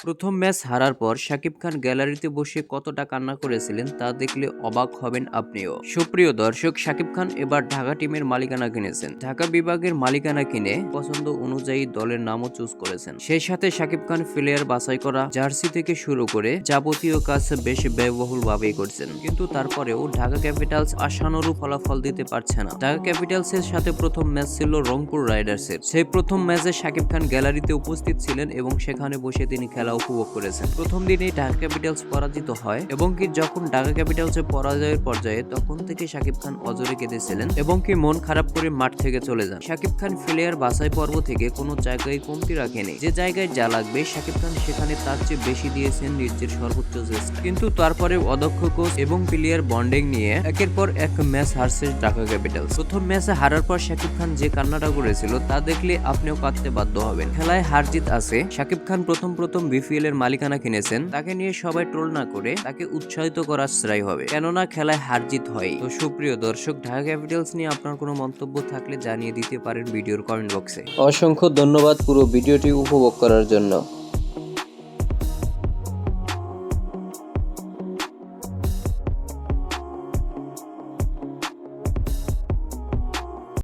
প্রথম ম্যাচ হারার পর শাকিব খান গ্যালারিতে বসে কতটা কান্না করেছিলেন তা দেখলে অবাক হবেন আপনিও। সুপ্রিয় দর্শক, শাকিব খান এবার ঢাকা টিমের মালিকানা কিনেছেন। ঢাকা বিভাগের মালিকানা কিনে পছন্দ অনুযায়ী দলের নামও চুজ করেছেন। সেই সাথে শাকিব খান প্লেয়ার বাছাই করা, জার্সি থেকে শুরু করে যাবতীয় কাজ বেশ ব্যয়বহুল ভাবেই করছেন। কিন্তু তারপরেও ঢাকা ক্যাপিটালস আশানুরূপ ফলাফল দিতে পারছে না। ঢাকা ক্যাপিটালস এর সাথে প্রথম ম্যাচ ছিল রংপুর রাইডার্সের। সেই প্রথম ম্যাচে শাকিব খান গ্যালারিতে উপস্থিত ছিলেন এবং সেখানে বসে তিনি খেলা উপভোগ করেছেন। প্রথম দিনেই ঢাকা ক্যাপিটালস পরাজিত হয় এবং কি যখন ঢাকা ক্যাপিটালসের পরাজয়ের পর্যায়ে, তখন থেকে শাকিব খান অজরে কেঁদেছিলেন এবং কি মন খারাপ করে মাঠ থেকে চলে যান। শাকিব খান প্লেয়ার বাছাই পর্ব থেকে কোনো জায়গায় কমতি রাখেনি। যে জায়গায় যা লাগবে, শাকিব খান সেখানে তার চেয়ে বেশি দিয়েছেন নিজের সর্বোচ্চ চেষ্টা কিন্তু তারপরে অদক্ষ কোচ এবং প্লেয়ার বন্ডিং নিয়ে একের পর এক ম্যাচ হারছে ঢাকা ক্যাপিটালস। প্রথম ম্যাচে হারার পর শাকিব খান যে কান্নাটা করেছিল, তা দেখলে আপনিও কাঁদতে বাধ্য হবেন। খেলায় হার জিত আছে। শাকিব খান প্রথম প্রথম বিপিএল এর মালিকানা কিনেছেন, তাকে নিয়ে সবাই ট্রোল না করে তাকে উৎসাহিত করার শ্রাই হবে। কেননা খেলায় হার জিত হয় তো সুপ্রিয় দর্শক, ঢাকা ক্যাপিটালস নিয়ে আপনার কোনো মন্তব্য থাকলে জানিয়ে দিতে পারেন ভিডিওর কমেন্ট বক্সে অসংখ্য ধন্যবাদ পুরো ভিডিওটি উপভোগ করার জন্য।